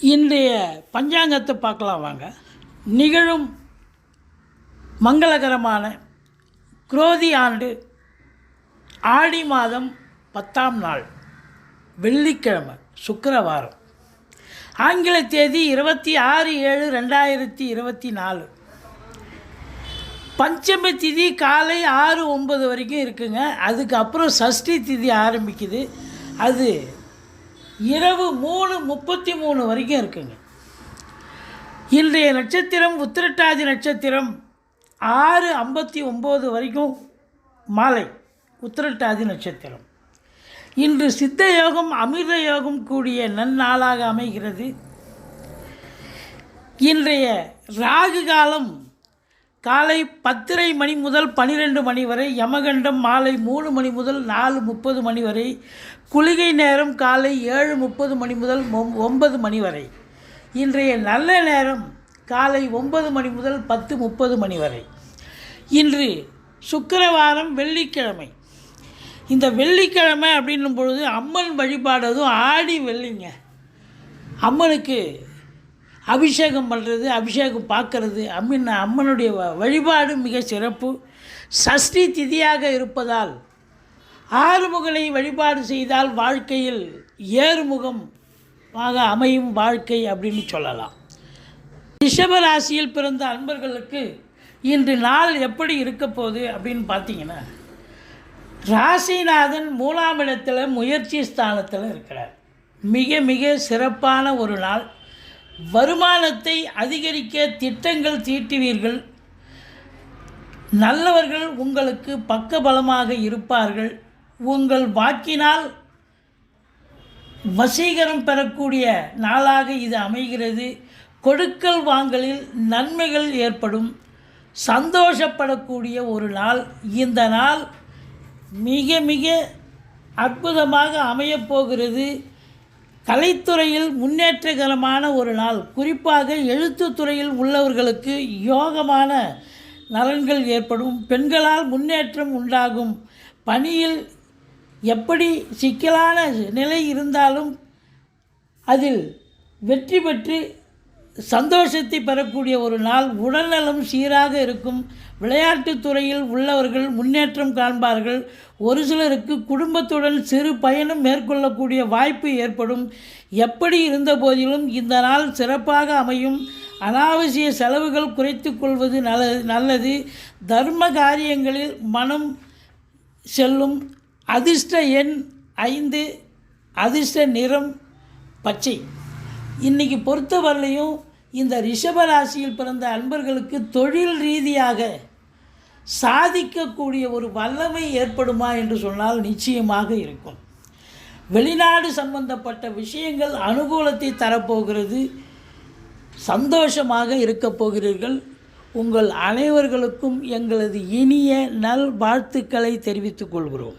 இன்றைய பஞ்சாங்கத்தை பார்க்கலாம் வாங்க. நிகழும் மங்களகரமான குரோதி ஆண்டு ஆடி மாதம் பத்தாம் நாள் வெள்ளிக்கிழமை சுக்கரவாரம். ஆங்கில தேதி இருபத்தி ஆறு ஏழு ரெண்டாயிரத்தி இருபத்தி நாலு. பஞ்சமி திதி காலை ஆறு ஒம்பது வரைக்கும் இருக்குங்க. அதுக்கப்புறம் சஷ்டி திதி ஆரம்பிக்குது. அது இரவு மூணு முப்பத்தி மூணு வரைக்கும் இருக்குங்க. இன்றைய நட்சத்திரம் உத்திரட்டாதி நட்சத்திரம் ஆறு ஐம்பத்தி ஒம்பது வரைக்கும் மாலை உத்திரட்டாதி நட்சத்திரம். இன்று சித்த யோகம் அமிர்த யோகம் கூடிய நன்னாளாக அமைகிறது. இன்றைய ராகு காலம் காலை பத்தரை மணி முதல் பன்னிரெண்டு மணி வரை யமகண்டம் மாலை மூணு மணி முதல் நாலு முப்பது மணி வரை குளிகை நேரம் காலை ஏழு முப்பது மணி முதல் ஒன்பது மணி வரை. இன்றைய நல்ல நேரம் காலை ஒன்பது மணி முதல் பத்து முப்பது மணி வரை. இன்று சுக்கரவாரம் வெள்ளிக்கிழமை. இந்த வெள்ளிக்கிழமை அப்படின்னும் பொழுது அம்மன் வழிபாடு அதுவும் ஆடி வெள்ளிங்க. அம்மனுக்கு அபிஷேகம் பண்ணுறது அபிஷேகம் பார்க்கறது அம்மின் அம்மனுடைய வ- வழிபாடு மிக சிறப்பு. சஷ்டி திதியாக இருப்பதால் ஆறுமுகனை வழிபாடு செய்தால் வாழ்க்கையில் ஏறுமுகம் ஆக அமையும் வாழ்க்கை அப்படின்னு சொல்லலாம். ரிஷப ராசியில் பிறந்த அன்பர்களுக்கு இன்று நாள் எப்படி இருக்க போகுது அப்படின்னு பார்த்தீங்கன்னா ராசிநாதன் மூலாம் முயற்சி ஸ்தானத்தில் இருக்கிறார். மிக மிக சிறப்பான ஒரு நாள். வருமானத்தை அதிகரிக்க திட்டங்கள் தீட்டுவீர்கள். நல்லவர்கள் உங்களுக்கு பக்கபலமாக இருப்பார்கள். உங்கள் வாக்கினால் வசீகரம் பெறக்கூடிய நாளாக இது அமைகிறது. கொடுக்கல் வாங்கலில் நன்மைகள் ஏற்படும். சந்தோஷப்படக்கூடிய ஒரு நாள். இந்த நாள் மிக மிக அற்புதமாக அமையப் போகிறது. கலைத்துறையில் முன்னேற்றகரமான ஒரு நாள். குறிப்பாக எழுத்துத்துறையில் உள்ளவர்களுக்கு யோகமான நலன்கள் ஏற்படும். பெண்களால் முன்னேற்றம் உண்டாகும். பணியில் எப்படி சிக்கலான நிலை இருந்தாலும் அதில் வெற்றி பெற்று சந்தோஷத்தை பெறக்கூடிய ஒரு நாள் உடல்நலம் சீராக இருக்கும். விளையாட்டுத் துறையில் உள்ளவர்கள் முன்னேற்றம் காண்பார்கள். ஒரு சிலருக்கு குடும்பத்துடன் சிறு பயணம் மேற்கொள்ளக்கூடிய வாய்ப்பு ஏற்படும். எப்படி இருந்த போதிலும் இந்த நாள் சிறப்பாக அமையும். அனாவசிய செலவுகள் குறைத்து கொள்வது நல்லது நல்லது. தர்ம காரியங்களில் மனம் செல்லும். அதிர்ஷ்ட எண் ஐந்து அதிர்ஷ்ட நிறம் பச்சை. இன்றைக்கி பொறுத்தவரையிலையும் இந்த ரிஷபராசியில் பிறந்த அன்பர்களுக்கு தொழில் ரீதியாக சாதிக்கக்கூடிய ஒரு வல்லமை ஏற்படுமா என்று சொன்னால் நிச்சயமாக இருக்கும். வெளிநாடு சம்பந்தப்பட்ட விஷயங்கள் அனுகூலத்தை தரப்போகிறது. சந்தோஷமாக இருக்கப் போகிறீர்கள். உங்கள் அனைவர்களுக்கும் எங்களது இனிய நல் வாழ்த்துக்களை தெரிவித்துக் கொள்கிறோம்.